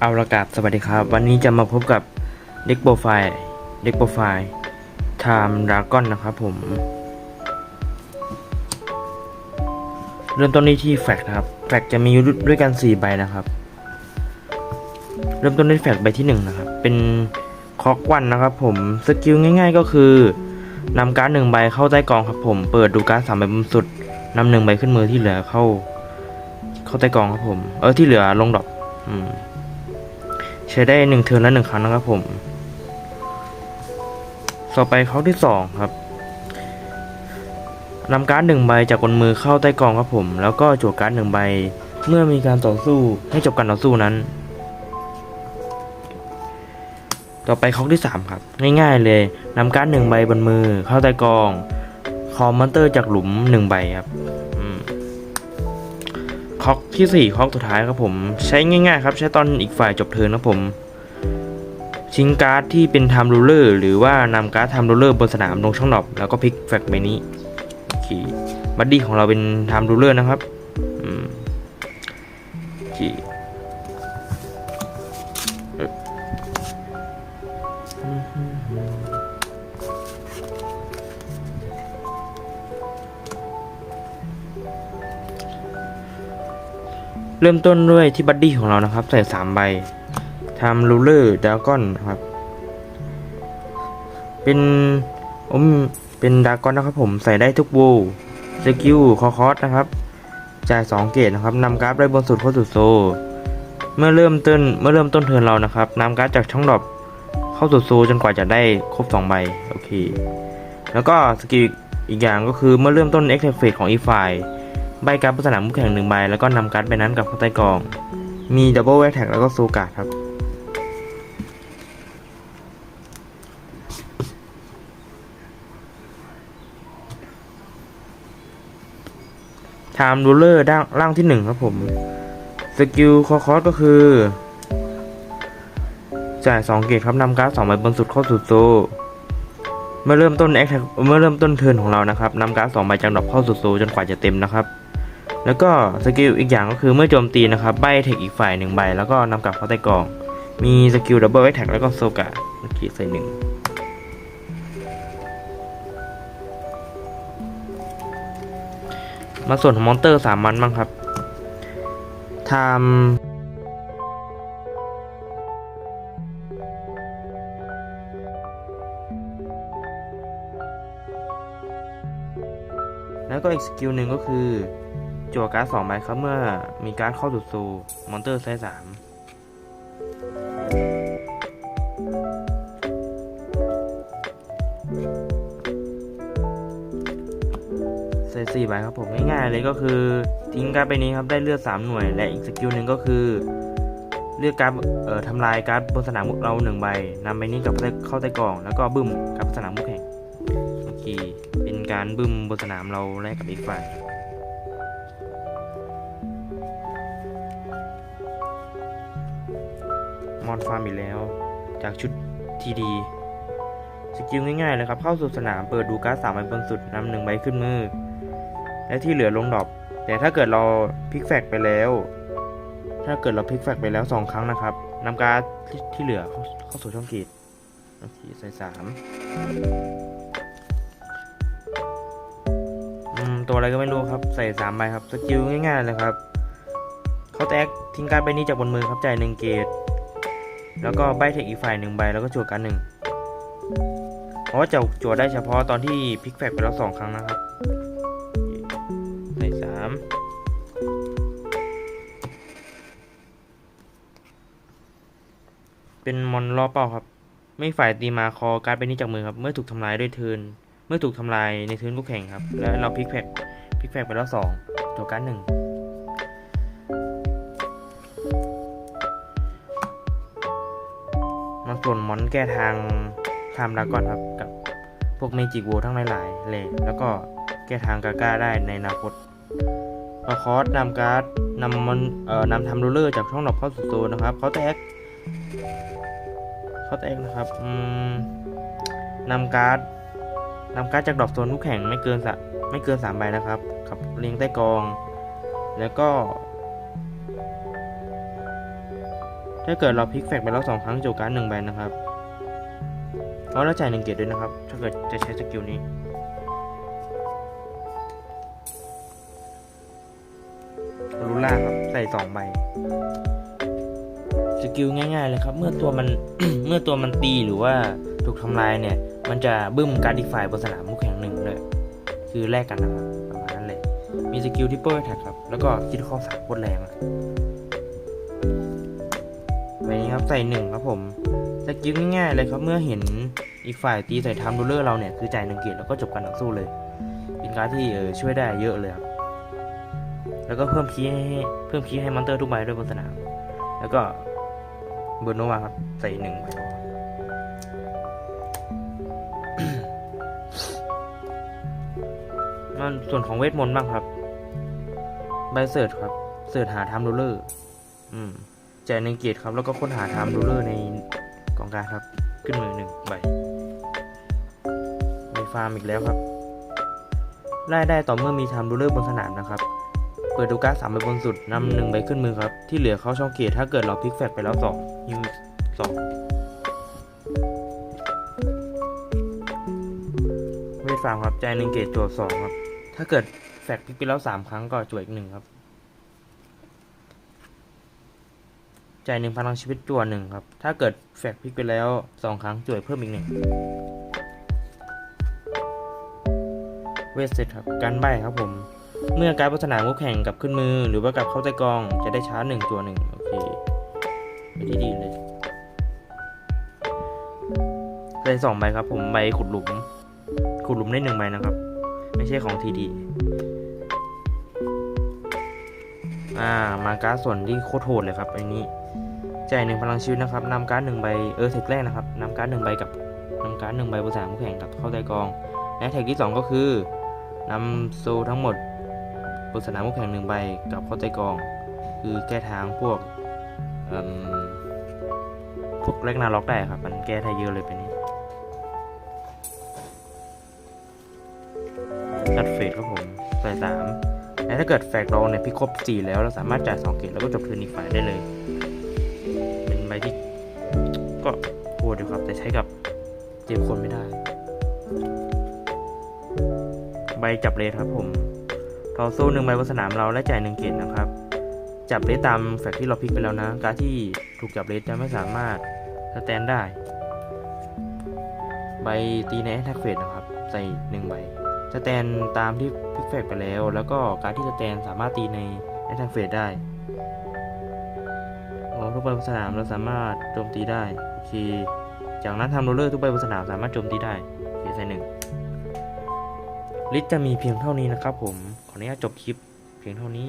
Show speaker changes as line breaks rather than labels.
เอาละกับสวัสดีครับ วันนี้จะมาพบกับเด็กโปรไฟล์เด็กโปรไฟล์ไทม์ดราก้อนนะครับผม เริ่มต้นที่ที่แฟกนะครับ แฟกจะมีด้วยกัน 4 ใบนะครับ เริ่มต้นด้วยแฟกใบที่ 1 นะครับ เป็นคอกวันนะครับผม สกิลง่าย ๆ ก็คือนำการ์ดหนึ่งใบเข้าใต้กองครับผม เปิดดูการ์ดสามใบบนสุดนำหนึ่งใบขึ้นมือที่เหลือเข้า เข้าใต้กองครับผม เออที่เหลือลงดอก อืม ใช้ได้หนึ่งเทิร์นละหนึ่งครั้งนะครับผม ต่อไปเขาที่สองครับนำการ์ดหนึ่งใบจากบนมือเข้าใต้กองครับผม แล้วก็จั่วการ์ดหนึ่งใบ เมื่อมีการต่อสู้ให้จบการต่อสู้นั้น ต่อไปคอกที่สามครับ ง่ายๆเลยนำการ์ดหนึ่งใบบนมือเข้าใต้กอง คอมมอนเตอร์จากหลุมหนึ่งใบครับ คอกที่4คอกสุดท้ายครับผม ใช้ง่ายๆครับใช้ตอนอีกฝ่ายจบเทิร์นครับผมชิงการ์ดที่เป็นไทม์รูเลอร์หรือว่านำการ์ดไทม์รูเลอร์บนสนามลงช่องดอบแล้วก็พลิกแฟกใบนี้โอเคบัดดี้ของเราเป็นไทม์รูเลอร์นะครับอืมโเริ่มต้นด้วยที่บัดดี้ของเรานะครับ ใส่สามใบทม์รูเลอร์ดากอนครับ เป็นอมเป็นดากอนนะครับผมใส่ได้ทุกวูสกิลคอคอสนะครับ จ่าย 2 เกตนะครับนำการ์ดได้บนสุดเข้าสู่โซ เมื่อเริ่มต้นเมื่อเริ่มต้นเทิร์นเรานะครับนำการ์ดจากช่องดรอปเข้าสู่โซจนกว่าจะได้ครบ 2 ใบโอเค แล้วก็สกิลอีกอย่างก็คือเมื่อเริ่มต้นเอ็กเทฟเฟของอีฟาย ใบการ์ดบนสนามคู่แข่งหนึ่งใบแล้วก็นำการ์ดใบนั้นกลับเข้าใต้กอง มีดับเบิลแอ t แท็กแล้วก็โซการ์ดครับ ไทม์รูเลอร์ด้านล่างที่หนึ่งครับผม สกิลคอคอสก็คือจ่าย2เกตครับนำการ์ดสองใบบนสุดเข้าสู่โซเมื่อเริ่มต้นแอคเมื่อเริ่มต้นเทิร์นของเรานะครับนำการ์ดสองใบจากดรอปเข้าสู่โซจนกว่าจะเต็มนะครับ แล้วก็สกิลอีกอย่างก็คือเมื่อโจมตีนะครับใบเทคอีกฝ่ายหนึ่งใบ แล้วก็นำกลับเข้าใต้กอง มีสกิลดับเบิลแอคแท็กแล้วก็โซกะเมื่อกี้ใส่หนึ่งมาส่วนของมอนเตอร์สามมันบ้างครับทม์แล้วก็อีกสกิลหนึ่งก็คือ จั่วการ์ดสองใบครับเมื่อมีการ์ดเข้าสู่โซมอนเตอร์ไซส์สามใส่สี่ใบครับผมง่ายๆเลยก็คือ ทิ้งการ์ดไปนี้ครับได้เลือด 3 หน่วย และอีกสกิลหนึ่งก็คือ เลือกการ์ดเอ่อทำลายการ์ดบนสนามเราหนึ่งใบนำใบนี้กับเข้าใต้กล่อง แล้วก็บึ้มกลับสนามคู่แข่งโอเคเป็นการบึ้มบนสนามเราแลกกับอีกฝ่าย มอนฟาร์มอีกแล้ว จากชุดทีดีสกิลง่ายๆเลยครับ เข้าสู่สนามเปิดดูการ์ดสามใบบนสุดนำหนึ่งใบขึ้นมือ และที่เหลือลงดรอปแต่ถ้าเกิดเราพลิกแฟกไปแล้ว ถ้าเกิดเราพลิกแฟกไปแล้วสองครั้งนะครับนำการ์ดที่ที่เหลือเข้าเข้าสู่ช่องกีดโอเคใส่สามตัวอะไรก็ไม่รู้ครับ ใส่สามใบครับสกิลง่ายๆเลยครับเขาแตกทิ้งการ์ดใบนี้จากบนมือครับจ่ายหนึ่งเกต แล้วก็ใบเทคอีกฝ่ายหนึ่งใบแล้วก็จั่วกันหนึ่งเพราะว่าจะจั่วได้เฉพาะตอนที่พลิกแฟกไปแล้วสองครั้งนะครับใส่สามเป็นมอนล้อเป้าครับ ไม่ฝ่ายตีมาคอการ์ดใบนี้จากมือครับ เมื่อถูกทำลายด้วยเทินเมื่อถูกทำลายในเทินคู่แข่งครับ แล้วเราพลิกแฟกพลิกแฟกไปแล้วสองจั่วการหนึ่ง มาส่วนมอนแก้ทางไทม์ดรากอนครับกับพวกเมจิกโวทั้งหลายๆเลยแล้วก็แก้ทางกาก้าได้ในอนาคตพอคอสนำการ์ดนำมันเอ่อนำทำโรลเลอร์จากช่องดอกเข้าสู่โซนนะครับเขาแตกเขาแตกนะครับอืมนำการ์ดนำการ์ดจากดอกโซนคู่แข่งไม่เกินสะไม่เกินสามใบนะครับขับเรียงใต้กอง แล้วก็ ถ้าเกิดเราพลิกแฟกไปแล้วสองครั้งโจการหนึ่งใบนะครับเอาล้วจ่ายหนึ่งเกียรติด้วยนะครับ ถ้าเกิดจะใช้สกิลนี้ รูล่าครับ ใส่สองใบ สกิลง่ายๆเลยครับ เมื่อตัวมัน เมื่อตัวมันตีหรือว่าถูกทำลายเนี่ย มันจะบึ้มการดอีกฝ่ายบนสนามมุกแข่งหนึ่งเลย คือแลกกันนะครับ ประมาณนั้นเลย มีสกิลที่เปิลแท็กครับ แล้วก็คิดข้อสามโคตรแรงอะ ใบนี้ครับใส่หนึ่งครับผมสกิลง่ายๆเลยครับเมื่อเห็นอีกฝ่ายตีใส่ไทม์รูเลอร์เราเนี่ยคือจ่ายหนึ่งเกียรติแล้วก็จบการต่อสู้เลย เป็นการที่เออช่วยได้เยอะเลยครับแล้วก็เพิ่มคีย์ให้เพิ่มคีย์ให้มอนเตอร์ทุกใบด้วยบนสนามแล้วก็เบอร์โนวาครับใส่หนึ่งใบมันส่วนของเวทมนต์บ้างครับ ใบเสิร์ชครับ เสิร์ชหาไทม์รูเลอร์ อืม จ่ายหนึ่งเกียรติครับ แล้วก็ค้นหาไทม์รูเลอร์ในกองการครับ ขึ้นมือหนึ่งใบมีฟาร์มอีกแล้วครับไล่ได้ต่อเมื่อมีไทม์รูเลอร์บนสนามนะครับ เปิดดูการ์ดสามใบบนสุดนำหนึ่งใบขึ้นมือครับ ที่เหลือเข้าช่องเกียรติถ้าเกิดเราพลิกแฟกไปแล้วสองยูสองเวทฟาร์มครับใจหนึ่งเกียรติจวดสองครับ ถ้าเกิดแฟกพลิกไปแล้วสามครั้งก็จวดอีกหนึ่งครับ จ่ายหนึ่งพลังชีวิตจั่วหนึ่งครับ ถ้าเกิดแฟกพลิกไปแล้วสองครั้งจ่วยเพิ่มอีกหนึ่งเวทเสร็ครับการใบครับผม เมื่อการดบนสนาคู่แข่งกับขึ้นมือ หรือว่ากับเข้าใต้กองจะได้ชาร์จหนึ่งจั่วหนึ่งโอเคไม่ดีดีเลยได้สองใบครับผมใบขุดหลุม ขุดหลุมได้หนึ่งใบนะครับ ไม่ใช่ของทีดีอ่า มาการ์ดส่วนที่โคตรโหดเลยครับอันนี้ จ่ายหนึ่งพลังชีวิตนะครับนำการ์ดหนึ่งใบเออเทคแรกนะครับนำการ์ดหนึ่งใบกับนำการ์ดหนึ่งใบบนสนามคู่แข่งกับเข้าใต้กองและเทคที่สองก็คือนำโซทั้งหมดบนสนามคู่แข่งหนึ่งใบกับเข้าใต้กอง คือแก้ทางพวกพวกเล็กนาล็อกได้ครับ มันแก้ได้เยอะเลยเป็นนี้จัดเฟสครับผมใส่สามและถ้าเกิดแฟกเราเนี่ยพิครบ4แล้วเราสามารถจ่าย2เกตแล้วก็จบเทิร์นอีกฝ่ายได้เลย เป็นใบที่ก็โหดอยู่ครับ แต่ใช้กับเจ็บคนไม่ได้ ใบจับเลสครับผมต่อสู้หนึ่งใบบนสนามเราและจ่ายหนึ่งเกตนะครับ จับเลสตามแฟกที่เราพลิกไปแล้วนะ การที่ถูกจับเลสจะไม่สามารถสแตนได้ ใบตีในแอทแทกเฟสนะครับ ใส่หนึ่งใบสแตนตามที่พิกแฟกไปแล้ว แล้วก็การที่สแตนสามารถตีในแอทแทกเฟสได้ ทุกใบบนสนามเราสามารถโจมตีได้โอเคจากนั้นทำโรเลอร์ทุกใบบนสนามสามารถโจมตีได้โอเคใส่หนึ่งลิสต์จะมีเพียงเท่านี้นะครับผมขออนุญาตจบคลิปเพียงเท่านี้